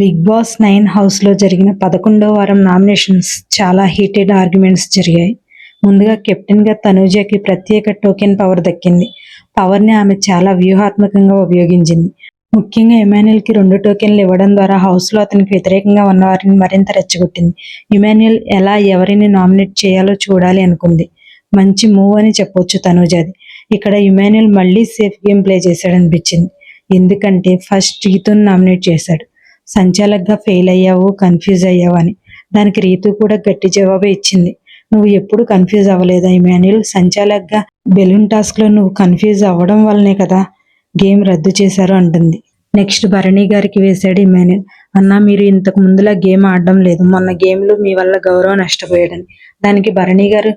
Big boss nine హౌస్లో జరిగిన పదకొండో వారం నామినేషన్స్ చాలా హీటెడ్ ఆర్గ్యుమెంట్స్ జరిగాయి. ముందుగా కెప్టెన్గా తనూజాకి ప్రత్యేక టోకెన్ పవర్ దక్కింది. పవర్ని ఆమె చాలా వ్యూహాత్మకంగా ఉపయోగించింది. ముఖ్యంగా ఇమాన్యుయల్కి రెండు టోకెన్లు ఇవ్వడం ద్వారా హౌస్లో అతనికి వ్యతిరేకంగా ఉన్నవారిని మరింత రెచ్చగొట్టింది. ఇమాన్యుయల్ ఎలా ఎవరిని నామినేట్ చేయాలో చూడాలి అనుకుంది. మంచి మూవ్ అని చెప్పొచ్చు తనూజాది ఇక్కడ ఇమాన్యుయల్ మళ్ళీ సేఫ్ గేమ్ ప్లే చేశాడనిపించింది. ఎందుకంటే ఫస్ట్ రీతుని నామినేట్ చేశాడు. సంచాలక్గా ఫెయిల్ అయ్యావు కన్ఫ్యూజ్ అయ్యావు అని. దానికి రీతు కూడా గట్టి జవాబే ఇచ్చింది. నువ్వు ఎప్పుడు కన్ఫ్యూజ్ అవ్వలేదా ఇమాన్యుల్ సంచాలక్గా బెలూన్ టాస్క్లో నువ్వు కన్ఫ్యూజ్ అవ్వడం వల్లనే కదా గేమ్ రద్దు చేశారు అంటుంది. నెక్స్ట్ భరణి గారికి వేశాడు ఇమాన్యుల్ అన్న మీరు ఇంతకు ముందులా గేమ్ ఆడడం లేదు. మొన్న గేమ్లో మీ వల్ల గౌరవం నష్టపోయాడని. దానికి భరణి గారు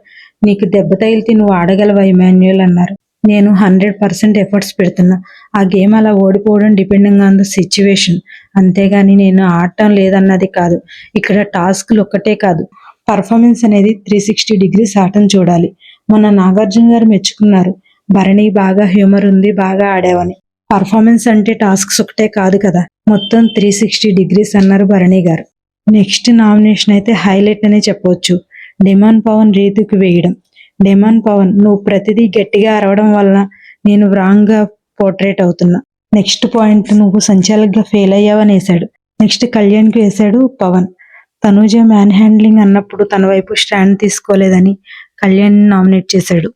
నీకు దెబ్బ తగిలితే నువ్వు ఆడగలవా ఇమాన్యుల్ అన్నారు. నేను హండ్రెడ్ పర్సెంట్ ఎఫర్ట్స్ పెడుతున్నా. ఆ గేమ్ అలా ఓడిపోవడం డిపెండింగ్ ఆన్ ద సిచ్యువేషన్. అంతేగాని నేను ఆడటం లేదన్నది కాదు. ఇక్కడ టాస్క్లు ఒక్కటే కాదు. పర్ఫార్మెన్స్ అనేది త్రీ సిక్స్టీ డిగ్రీస్ ఆటం చూడాలి. మొన్న నాగార్జున గారు మెచ్చుకున్నారు. భరణి బాగా హ్యూమర్ ఉంది బాగా ఆడావని. పర్ఫార్మెన్స్ అంటే టాస్క్స్ ఒకటే కాదు కదా. మొత్తం త్రీ సిక్స్టీ డిగ్రీస్ అన్నారు భరణి గారు. నెక్స్ట్ నామినేషన్ అయితే హైలైట్ అనే చెప్పవచ్చు డిమాండ్ పవన్ రీతుకి వేయడం. డిమాన్ పవన్ నువ్వు ప్రతిదీ గట్టిగా అరవడం వలన నేను రాంగ్గా గా పోర్ట్రేట్ అవుతున్నా. నెక్స్ట్ పాయింట్ నువ్వు సంచాలకుగా ఫెయిల్ అయ్యావని వేశాడు నెక్స్ట్ కళ్యాణ్కి వేశాడు పవన్. తనూజ మ్యాన్ హ్యాండ్లింగ్ అన్నప్పుడు తన వైపు స్టాండ్ తీసుకోలేదని కళ్యాణ్ నామినేట్ చేశాడు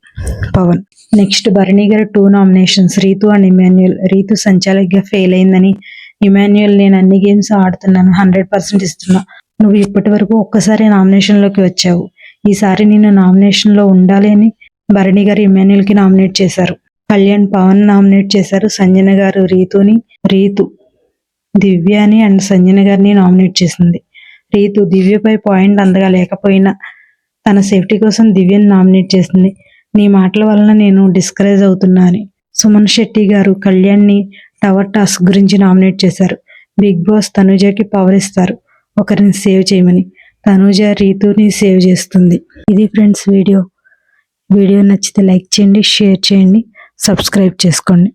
Pavan. Next Bharani garu two nominations Ritu and Emmanuel Ritu సంచాలకుగా fail అయిందని ఇమాన్యుయల్ నేను అన్ని గేమ్స్ ఆడుతున్నాను హండ్రెడ్ పర్సెంట్ ఇస్తున్నా. నువ్వు ఇప్పటి వరకు ఒక్కసారి నామినేషన్లోకి వచ్చావు. ఈసారి నేను నామినేషన్లో ఉండాలి అని భరణి గారు ఇమాన్యుయల్కి నామినేట్ చేశారు. కళ్యాణ్ పవన్ నామినేట్ చేశారు. సంజన గారు రీతుని రీతు దివ్యాని అండ్ సంజన గారిని నామినేట్ చేసింది. రీతు దివ్యపై పాయింట్ అందగా లేకపోయినా తన సేఫ్టీ కోసం దివ్యని నామినేట్ చేసింది. నీ మాటల వలన నేను డిస్కరేజ్ అవుతున్నాను. సుమన్ శెట్టి గారు కళ్యాణ్ని టవర్ టాస్క్ గురించి నామినేట్ చేశారు. బిగ్ బాస్ తనుజకి పవర్ ఇస్తారు. ఒకరిని సేవ్ చేయమని. తనుజ రీతుని సేవ్ చేస్తుంది. ఇది ఫ్రెండ్స్ వీడియో. వీడియో నచ్చితే లైక్ చేయండి షేర్ చేయండి సబ్స్క్రైబ్ చేసుకోండి.